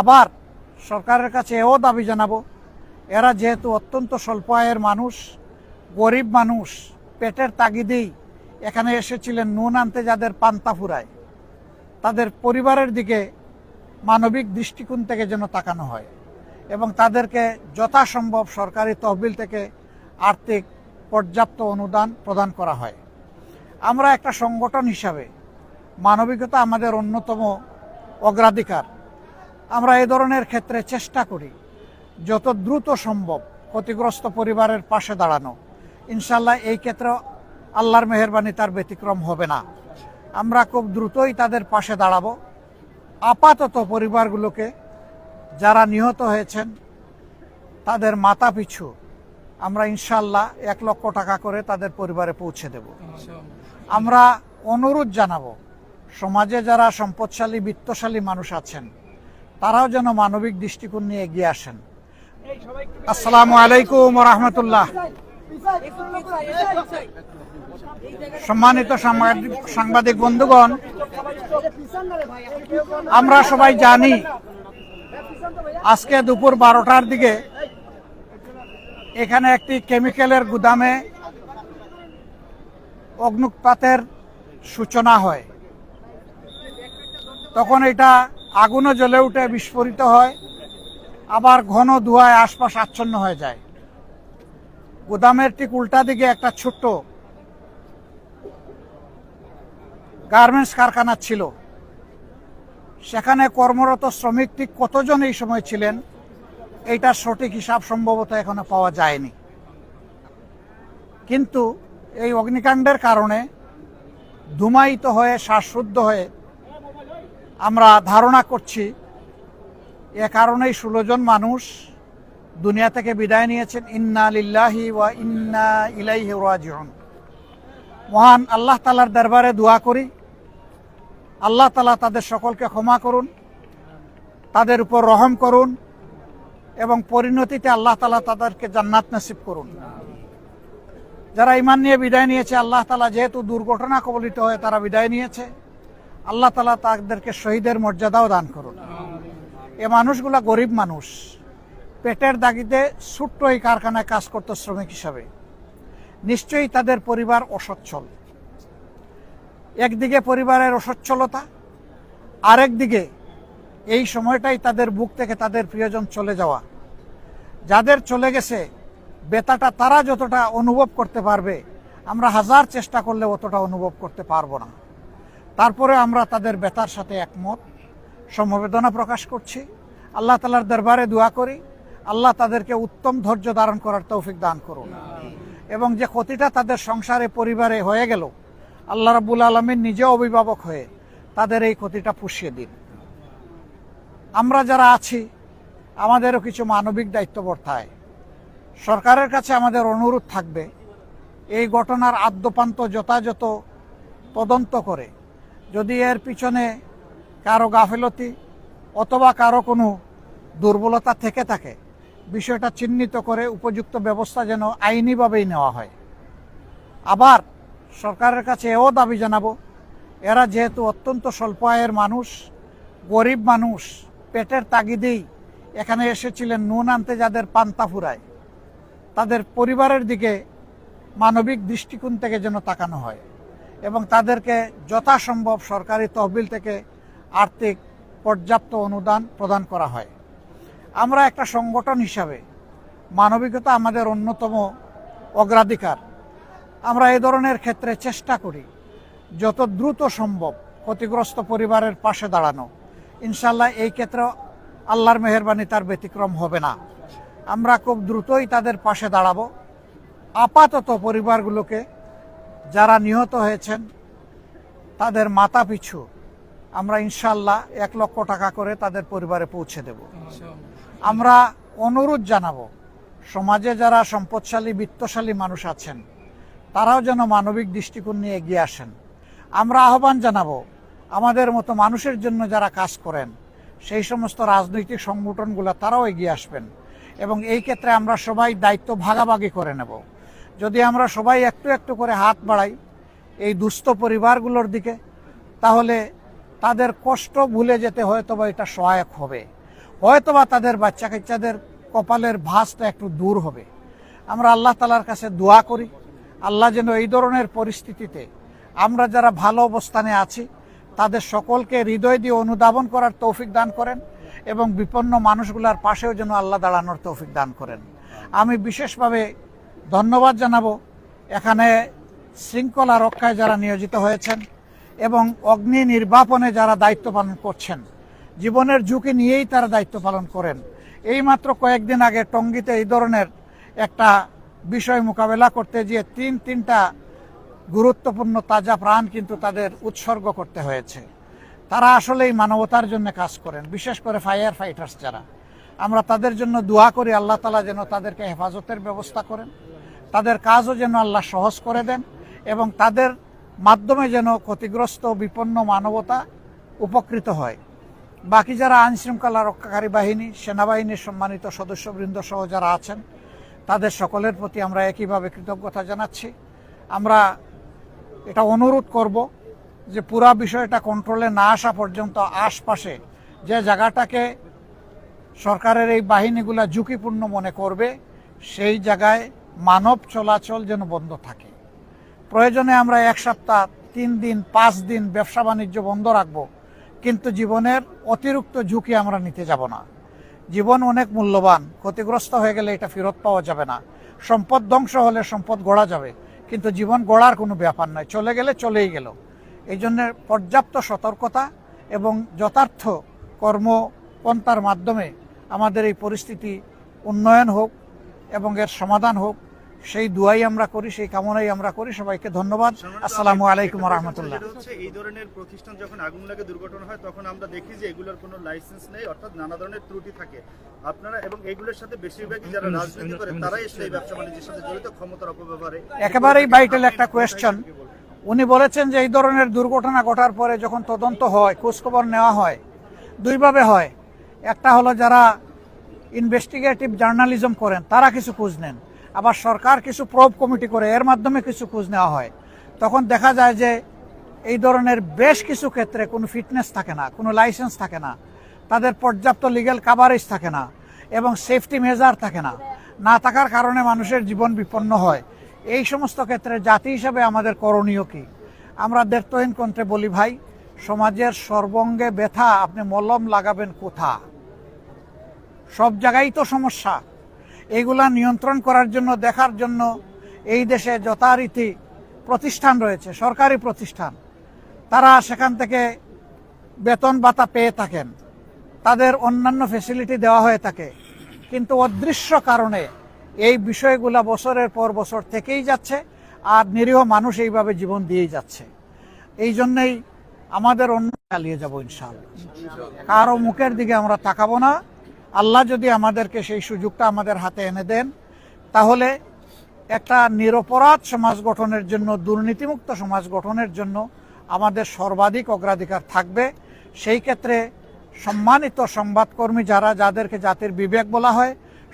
আবার সরকারের কাছে এও দাবি জানাব, এরা যেহেতু অত্যন্ত স্বল্প আয়ের মানুষ, গরিব মানুষ, পেটের তাগিদেই এখানে এসেছিলেন নুন আনতে যাদের পান্তা ফুরায়, তাদের পরিবারের দিকে মানবিক দৃষ্টিকোণ থেকে যেন তাকানো হয় এবং তাদেরকে যথাসম্ভব সরকারি তহবিল থেকে আর্থিক পর্যাপ্ত অনুদান প্রদান করা হয়। আমরা একটা সংগঠন হিসাবে মানবিকতা আমাদের অন্যতম অগ্রাধিকার। আমরা এই ধরনের ক্ষেত্রে চেষ্টা করি, যত দ্রুত সম্ভব ক্ষতিগ্রস্ত পরিবারের পাশে দাঁড়ানো। ইনশাল্লাহ এই ক্ষেত্রে আল্লাহর মেহরবানি তার ব্যতিক্রম হবে না। আমরা খুব দ্রুতই তাদের পাশে দাঁড়াবো। আপাতত পরিবারগুলোকে যারা নিহত হয়েছেন, তাদের মাথা পিছু আমরা ইনশাল্লাহ এক লক্ষ টাকা করে তাদের পরিবারে পৌঁছে দেব। আমরা অনুরোধ জানাব, সমাজে যারা সম্পদশালী, বিত্তশালী মানুষ আছেন তারাও যেন মানবিক দৃষ্টিকোণ নিয়ে এগিয়ে আসেন। আসসালামু আলাইকুম রহমতুল্লাহ। সম্মানিত সাংবাদিক বন্ধুগণ, আমরা সবাই জানি আজকে দুপুর বারোটার দিকে এখানে একটি কেমিক্যালের গুদামে অগ্নুৎপাতের সূচনা হয়। তখন এটা আগুনও জ্বলে উঠে বিস্ফোরিত হয়, আবার ঘন ধোঁয়ায় আশপাশ আচ্ছন্ন হয়ে যায়। গুদামের ঠিক উল্টা দিকে একটা ছোট্ট গার্মেন্টস কারখানা ছিল। সেখানে কর্মরত শ্রমিক ঠিক কতজন এই সময় ছিলেন এইটার সঠিক হিসাব সম্ভবত এখনও পাওয়া যায়নি। কিন্তু এই অগ্নিকাণ্ডের কারণে ধুমায়িত হয়ে, শ্বাসরুদ্ধ হয়ে আমরা ধারণা করছি এ কারণেই ষোলো জন মানুষ দুনিয়া থেকে বিদায় নিয়েছেন, ইন্না লিল্লাহি ওয়া ইন্না ইলাইহি রাজিউন। মহান আল্লাহ তালার দরবারে দোয়া করি। আল্লাহ তালা তাদের সকলকে ক্ষমা করুন, তাদের উপর রহম করুন এবং পরিণতিতে আল্লাহ তালা তাদেরকে জান্নাত নসিব করুন। যারা ইমান নিয়ে বিদায় নিয়েছে, আল্লাহ তালা যেহেতু দুর্ঘটনা কবলিত হয়ে তারা বিদায় নিয়েছে। আল্লাহ তালা তাদেরকে শহীদের মর্যাদাও দান করুন। এ মানুষগুলা গরিব মানুষ। পেটের দাগিতে ছোট্ট এই কারখানায় কাজ করত শ্রমিক হিসাবে। নিশ্চয়ই তাদের পরিবার অসচ্ছল। একদিকে পরিবারের অসচ্ছলতা আরেক দিকে এই সময়টাই তাদের বুক থেকে তাদের প্রিয়জন চলে যাওয়া। যাদের চলে গেছে, বেতাটা তারা যতটা অনুভব করতে পারবে, আমরা হাজার চেষ্টা করলে অতটা অনুভব করতে পারব না। তারপরে আমরা তাদের বেতার সাথে একমত। সমবেদনা প্রকাশ করছি। আল্লাহ তালার দরবারে দোয়া করি। আল্লাহ তাদেরকে উত্তম ধৈর্য ধারণ করার তৌফিক দান করুন। এবং যে ক্ষতিটা তাদের সংসারে, পরিবারে হয়ে গেল, আল্লাহ রাবুল আলমীর নিজে অভিভাবক হয়ে তাদের এই ক্ষতিটা পুষিয়ে দিন। আমরা যারা আছি, আমাদেরও কিছু মানবিক দায়িত্ব বর্তায় সরকারের কাছে আমাদের অনুরোধ থাকবে, এই ঘটনার আদ্যপান্ত যথাযথ তদন্ত করে যদি এর পিছনে কারও গাফিলতি অথবা কারও কোনো দুর্বলতা থেকে থাকে, বিষয়টা চিহ্নিত করে উপযুক্ত ব্যবস্থা যেন আইনিভাবেই নেওয়া হয়। আবার সরকারের কাছে এও দাবি জানাব, এরা যেহেতু অত্যন্ত স্বল্প আয়ের মানুষ, গরিব মানুষ, পেটের তাগিদেই এখানে এসেছিলেন নুন আনতে যাদের পান্তা ফুরায়, তাদের পরিবারের দিকে মানবিক দৃষ্টিকোণ থেকে যেন তাকানো হয়। এবং তাদেরকে যথাসম্ভব সরকারি তহবিল থেকে আর্থিক পর্যাপ্ত অনুদান প্রদান করা হয়। আমরা একটা সংগঠন হিসাবে মানবিকতা আমাদের অন্যতম অগ্রাধিকার। আমরা এ ধরনের ক্ষেত্রে চেষ্টা করি যত দ্রুত সম্ভব ক্ষতিগ্রস্ত পরিবারের পাশে দাঁড়ানো। ইনশাল্লাহ এই ক্ষেত্রে আল্লাহর মেহরবানি তার ব্যতিক্রম হবে না। আমরা খুব দ্রুতই তাদের পাশে দাঁড়াবো। আপাতত পরিবারগুলোকে যারা নিহত হয়েছেন তাদের মাথা পিছু আমরা ইনশাল্লাহ এক লক্ষ টাকা করে তাদের পরিবারে পৌঁছে দেব। আমরা অনুরোধ জানাব সমাজে যারা সম্পদশালী বিত্তশালী মানুষ আছেন তারাও যেন মানবিক দৃষ্টিকোণ নিয়ে এগিয়ে আসেন। আমরা আহ্বান জানাব আমাদের মতো মানুষের জন্য যারা কাজ করেন সেই সমস্ত রাজনৈতিক সংগঠনগুলো তারাও এগিয়ে আসবেন এবং এই ক্ষেত্রে আমরা সবাই দায়িত্ব ভাগাভাগি করে নেব। যদি আমরা সবাই একটু একটু করে হাত বাড়াই এই দুস্থ পরিবারগুলোর দিকে, তাহলে তাদের কষ্ট ভুলে যেতে হয়তো বা এটা সহায়ক হবে। হয়তোবা তাদের বাচ্চা কাচ্চাদের কপালের ভাঁজটা একটু দূর হবে। আমরা আল্লাহ তালার কাছে দোয়া করি, আল্লাহ যেন এই ধরনের পরিস্থিতিতে আমরা যারা ভালো অবস্থানে আছি, তাদের সকলকে হৃদয় দিয়ে অনুধাবন করার তৌফিক দান করেন এবং বিপন্ন মানুষগুলার পাশেও যেন আল্লাহ দাঁড়ানোর তৌফিক দান করেন। আমি বিশেষভাবে ধন্যবাদ জানাব এখানে শৃঙ্খলা রক্ষায় যারা নিয়োজিত হয়েছেন এবং অগ্নি নির্বাপনে যারা দায়িত্ব পালন করছেন। জীবনের ঝুঁকি নিয়েই তারা দায়িত্ব পালন করেন। এইমাত্র কয়েকদিন আগে টঙ্গিতে এই ধরনের একটা বিষয় মোকাবেলা করতে গিয়ে তিন তিনটা গুরুত্বপূর্ণ তাজা প্রাণ কিন্তু তাদের উৎসর্গ করতে হয়েছে। তারা আসলেই মানবতার জন্য কাজ করেন, বিশেষ করে ফায়ার ফাইটার্স যারা। আমরা তাদের জন্য দোয়া করি, আল্লাহ তালা যেন তাদেরকে হেফাজতের ব্যবস্থা করেন। তাদের কাজও যেন আল্লাহ সহজ করে দেন এবং তাদের মাধ্যমে যেন ক্ষতিগ্রস্ত বিপন্ন মানবতা উপকৃত হয়। বাকি যারা আইন শৃঙ্খলা রক্ষাকারী বাহিনী, সেনাবাহিনীর সম্মানিত সদস্যবৃন্দ সহ যারা আছেন, তাদের সকলের প্রতি আমরা একইভাবে কৃতজ্ঞতা জানাচ্ছি। আমরা এটা অনুরোধ করব যে পুরা বিষয়টা কন্ট্রোলে না আসা পর্যন্ত আশপাশে যে জায়গাটাকে সরকারের এই বাহিনীগুলা ঝুঁকিপূর্ণ মনে করবে, সেই জায়গায় মানব চলাচল যেন বন্ধ থাকে। প্রয়োজনে আমরা এক সপ্তাহ, তিন দিন, পাঁচ দিন ব্যবসা বাণিজ্য বন্ধ রাখব, কিন্তু জীবনের অতিরিক্ত ঝুঁকি আমরা নিতে যাব না। জীবন অনেক মূল্যবান, ক্ষতিগ্রস্ত হয়ে গেলে এটা ফেরত পাওয়া যাবে না। সম্পদ ধ্বংস হলে সম্পদ গড়া যাবে, কিন্তু জীবন গড়ার কোনো ব্যাপার নয়, চলে গেলে চলেই গেল। এই জন্য পর্যাপ্ত সতর্কতা এবং যথার্থ কর্মপন্থার মাধ্যমে আমাদের এই পরিস্থিতি উন্নয়ন হোক এবং এর সমাধান হোক। সেই দুয়াই আমরা করি সেই কামনাই আমরা করি। সবাইকে ধন্যবাদ। আসসালামু আলাইকুম রহমতুল্লাহ। এই ধরনের প্রতিষ্ঠান যখন আগুন লাগে দুর্ঘটনা হয় তখন আমরা দেখি যে এগুলোর কোনো লাইসেন্স নেই অর্থাৎ নানা ধরনের ত্রুটি থাকে। আপনারা এবং এগুলোর সাথে বেশিরভাগই যারা রাজনীতি করে তারাই আসলে এই ব্যবসা বাণিজ্যের সাথে জড়িত ক্ষমতার অপব্যবহারে। একেবারেই ভাইটাল একটা কোয়েশ্চন উনি বলেছেন যে এই ধরনের দুর্ঘটনা ঘটার পরে যখন তদন্ত হয় খোঁজখবর নেওয়া হয় দুইভাবে হয়। একটা হলো যারা ইনভেস্টিগেটিভ জার্নালিজম করেন তারা কিছু খোঁজ নেন। আবার সরকার কিছু প্রব কমিটি করে, এর মাধ্যমে কিছু খোঁজ নেওয়া হয়। তখন দেখা যায় যে এই ধরনের বেশ কিছু ক্ষেত্রে কোনো ফিটনেস থাকে না, কোনো লাইসেন্স থাকে না, তাদের পর্যাপ্ত লিগ্যাল কাভারেজ থাকে না এবং সেফটি মেজার থাকে না। না থাকার কারণে মানুষের জীবন বিপন্ন হয়। এই সমস্ত ক্ষেত্রে জাতি হিসাবে আমাদের করণীয় কি? আমরা দেড়তহীন কণ্ঠে বলি, ভাই, সমাজের সর্বঙ্গে ব্যথা, আপনি মলম লাগাবেন কোথা? সব জায়গায় তো সমস্যা। এইগুলা নিয়ন্ত্রণ করার জন্য, দেখার জন্য এই দেশে যথারীতি প্রতিষ্ঠান রয়েছে, সরকারি প্রতিষ্ঠান। তারা সেখান থেকে বেতন ভাতা পেয়ে থাকেন। তাদের অন্যান্য ফেসিলিটি দেওয়া হয়ে থাকে। কিন্তু অদৃশ্য কারণে এই বিষয়গুলা বছরের পর বছর থেকেই যাচ্ছে আর নিরীহ মানুষ এইভাবে জীবন দিয়েই যাচ্ছে। এই জন্যেই আমাদের অন্য চালিয়ে যাব ইনশাআল্লাহ। কারও মুখের দিকে আমরা তাকাবো না। আল্লাহ যদি আমাদেরকে সেই সুযোগটা আমাদের হাতে এনে দেন, তাহলে একটা নিরপরাধ সমাজ গঠনের জন্য, দুর্নীতিমুক্ত সমাজ গঠনের জন্য আমাদের সর্বাধিক অগ্রাধিকার থাকবে। সেই ক্ষেত্রে সম্মানিত সংবাদকর্মী যারা, যাদেরকে জাতির বিবেক বলা হয়,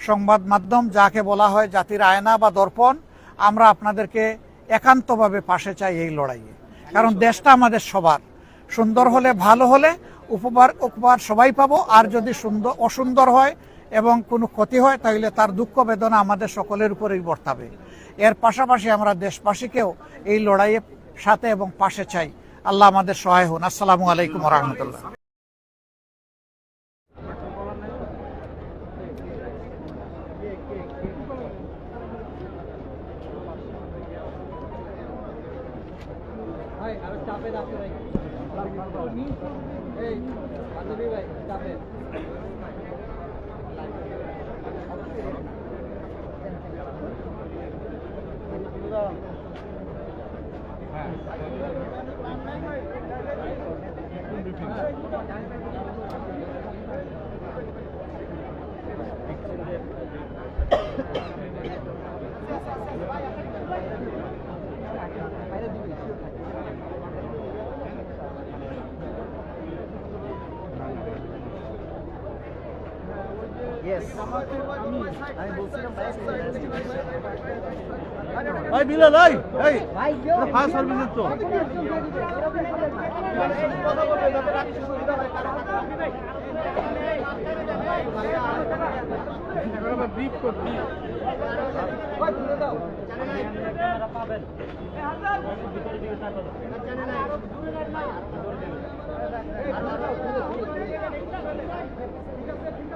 সংবাদ মাধ্যম যাকে বলা হয় জাতির আয়না বা দর্পণ, আমরা আপনাদেরকে একান্তভাবে পাশে চাই এই লড়াইয়ে। কারণ দেশটা আমাদের সবার। সুন্দর হলে ভালো হলে উপকার উপকার সবাই পাবো। আর যদি সুন্দর, অসুন্দর হয় এবং কোনো ক্ষতি হয়, তাহলে তার দুঃখ বেদনা আমাদের সকলের উপরেই বর্তাবে। এর পাশাপাশি আমরা দেশবাসীকেও এই লড়াইয়ের সাথে এবং পাশে চাই। আল্লাহ আমাদের সহায় হন। আসসালামু আলাইকুম রহমতুল্লাহ আরও চাপে Thank you. ভাই বিলাল ভাই এই ফার্স্ট সার্ভিসের তো। ব্রিক করবি পাবেন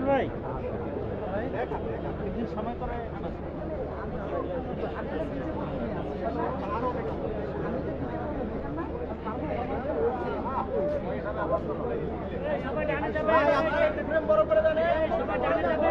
ভাই। একদিন সময় করে সবাই জানে যাবে। বড় করে জানে সবাই জানে যাবে।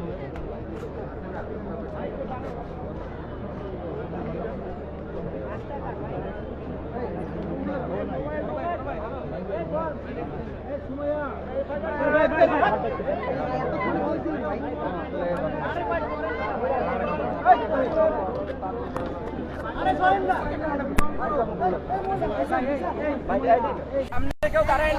সামনে কেউ দাঁড়ায়